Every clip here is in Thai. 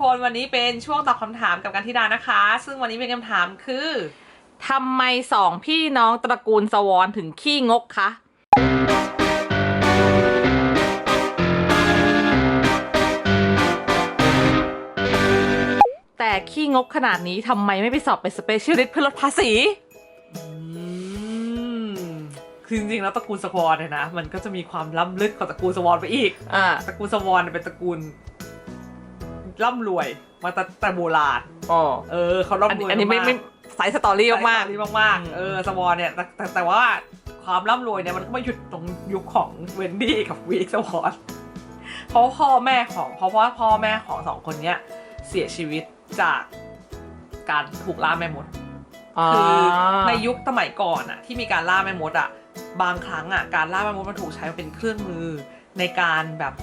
คนวันนี้เป็นช่วงตอบคำถามกับกันธิดานะคะ ซึ่งวันนี้เป็นคำถามคือทำไมสองพี่น้องตระกูลสวอนถึงขี้งกคะแต่ขี้งกขนาดนี้ทำไมไม่ไปสอบเป็นสเปเชียลิสต์เพื่อลดภาษีอืมคือจริงๆแล้วตระกูลสวอนเนี่ยนะ มันก็จะมีความล้ำลึกของตระกูลสวอนไปอีกอ่าตระกูลสวอนเนี่ยเป็นตระกูล ร่ำรวยมาแต่แต่โบราณอ๋อเออเขาอันร่ำรนี้วยอันนี้ไม่ากไม่สายสตอรี่ใช่มากดีมากอืมๆเออสวอนเนี่ยแต่แต่แต่ว่าความร่ำรวยเนี่ยมันก็มาหยุดตรงยุคของเวนดี้กับวีคสวอนเพราะพ่อแม่ของเพราะว่าพ่อแม่ของสองคนเนี้ยเสียชีวิตจากการถูกล่าแม่มดๆอ๋อคือในยุคสมัยก่อนอะที่มีการล่าแม่มดอะบางครั้งอะการล่าแม่มดมันถูกใช้เป็นเครื่องมือในการแบบ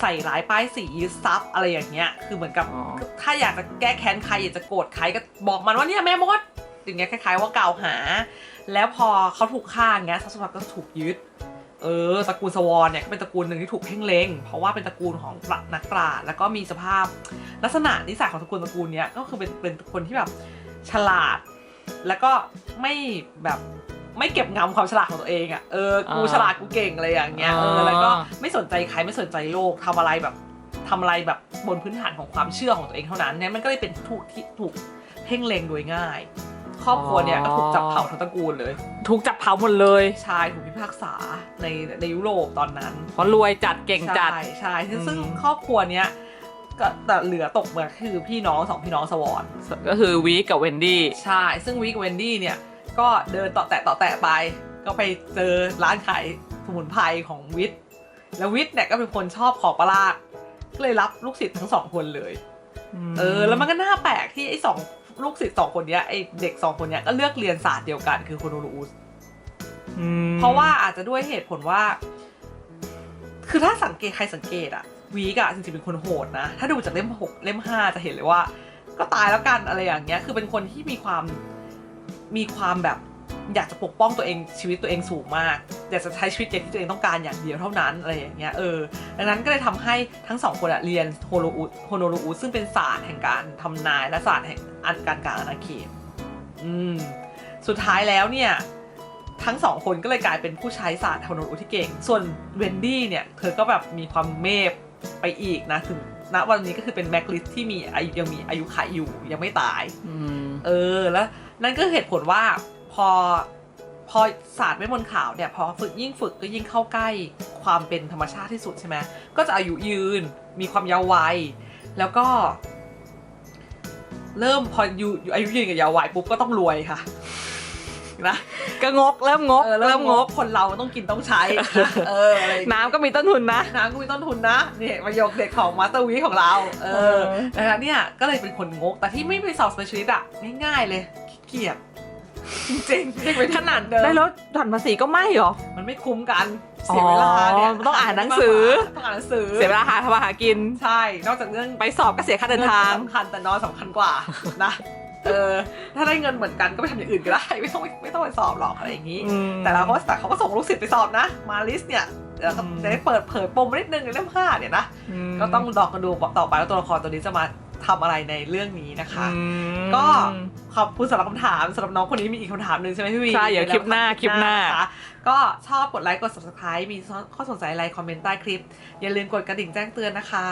ใส่ร้ายป้ายสียึดทรัพย์อะไรอย่างเงี้ย คือเหมือนกับ อ๋อ ถ้าอยากจะแก้แค้นใครอยากจะโกรธใครก็บอกมันว่าเนี่ยแม่มดอย่างเงี้ยคล้ายๆว่ากล่าวหา แล้วพอเขาถูกฆ่าอย่างเงี้ยทรัพย์สมบัติก็ถูกยึด เออตระกูลสวอนเนี่ยก็เป็นตระกูลหนึ่งที่ถูกเพ่งเล็งเพราะว่าเป็นตระกูลของปรานักปราชญ์แล้วก็มีสภาพลักษณะนิสัยของตระกูลตระกูลเนี้ยก็คือเป็นเป็นคนที่แบบฉลาด แล้วก็ไม่แบบ ไม่เก็บงำความฉลาดของตัวเองอะ่ะเออกูอ่าฉลาดกูเก่งอะไรอย่างเงี้ยเอออ่าแล้วก็ไม่สนใจใครไม่สนใจโลกทำอะไรแบบทำอะไรแบบบนพื้นฐานของความเชื่อของตัวเองเท่านั้นเนี่ยมันก็เลยเป็นถูกที่ถูกเพ่งเล็งโดยง่าย ครอบครัวเนี่ยก็ถูกจับเผาทั้งตระกูลเลย ถูกจับเผาหมดเลยชายถูกพิพากษาในในยุโรปตอนนั้นเพราะรวยจัดเก่งจัดใช่ใช่ซึ่งอืมซึ่งครอบครัวเนี้ยก็แต่เหลือตกมาคือพี่น้องสองพี่น้องสวอนก็คือวีกับเวนดี้ใช่ ซึ่งวิกเวนดี้เนี่ย ก็เดินต่อแตะต่อแตะไป ก็ไปเจอร้านขายสมุนไพรของวิทย์แล้ววิทย์เนี่ยก็เป็นคนชอบของประหลาดก็เลยรับลูกศิษย์ทั้งสองคนเลย เออ แล้วมันก็น่าแปลกที่ไอ้สองลูกศิษย์สองคนเนี้ยไอ้เด็กสองคนเนี้ยก็เลือกเรียนศาสตร์เดียวกันคือโคโนรูอุสอืมเพราะว่าอาจจะด้วยเหตุผลว่า คือถ้าสังเกตใครสังเกตอะวีกอะจริงๆเป็นคนโหดนะ ถ้าดูจากเล่มหกเล่มห้าจะเห็นเลยว่า ก็ตายแล้วกันอะไรอย่างเงี้ย คือเป็นคนที่มีความ มีความแบบอยากจะปกป้องตัวเองชีวิตตัวเองสูงมากอยากจะใช้ชีวิตอย่างที่ตัวเองต้องการอย่างเดียวเท่านั้นอะไรอย่างเงี้ยเออดังนั้นก็เลยทำให้ทั้งสองคนอะเรียนโฮโลอุโฮโนรูอุซึ่งเป็นศาสตร์แห่งการทำนายและศาสตร์แห่งอันการกลางอาณาเขตอืมสุดท้ายแล้วเนี่ยทั้งสองคนก็เลยกลายเป็นผู้ใช้ศาสตร์โฮโนรูที่เก่ง ส่วนเวนดี้เนี่ยเธอก็แบบมีความเมพไปอีกนะถึง ณวันนี้ก็คือเป็นแม็กลิสที่มีอายุยังมีอายุขัยอยู่ยังไม่ตาย อืมเออแล้ว นั่นก็เหตุผลว่าพอพอศาสตร์เวทมนต์ขาวเนี่ยพอฝึกยิ่งฝึกก็ยิ่งเข้าใกล้ความเป็นธรรมชาติที่สุดใช่ไหมก็จะอายุยืนมีความยาววัย แล้วก็ เริ่มพออยู่อยู่อายุยืนกับยาววัยปุ๊บก็ต้องรวยค่ะ นะก็งกเริ่มงกเออเริ่มงกคนเราต้องกินต้องใช้นะเอออะไรอย่างเงี้ย น้ำก็มีต้นทุนนะน้ำก็มีต้นทุนนะนี่ประโยคเด็ดของมาสเตอร์วีของเรา เอเอออดังนั้นเนี่ยก็เลยเป็นคนงก แต่ที่ไม่ไปสอบสเปเชียลิสต์อะง่ายๆเลยขี้เกียจจริงๆยังเป็นขนาดเดิมได้ลดหย่อนภาษีก็ไม่หรอ มันไม่คุ้มกัน เสียเวลาเนี่ยอ๋อต้องอ่านหนังสือ ต้องอ่านหนังสือเสียเวลาหาทำมาหากิน ใช่ นอกจากเรื่องไปสอบก็เสียค่าเดินทาง สำคัญแต่นอนสำคัญกว่านะ เออ ถ้าได้เงินเหมือนกันก็ไปทำอย่างอื่นก็ได้ ไม่ต้องไม่ต้องไปสอบหรอกอะไรอย่างนี้อืมแต่เราก็แต่เขาก็ส่งลูกศิษย์ไปสอบนะ มาลิสเนี่ยเดี๋ยวอืมจะได้เปิดเผยปมนิดนึงในเล่มห้าเนี่ยนะมก็ต้องดอกกันดูต่อไปว่าตัวละครตัวนี้จะมาทำอะไรในเรื่องนี้นะคะอืมก็ขอบคุณสำหรับคำถามสำหรับน้องคนนี้มีอีกคำถามหนึ่งใช่ไหมพี่วีใช่เดี๋ยวคลิปหน้าคลิปหน้าะคะก็ชอบกดไลค์กด subscribe มีข้อสนใจอะไรคอมเมนต์ใต้คลิป อย่าลืมกดกระดิ่งแจ้งเตือนนะคะ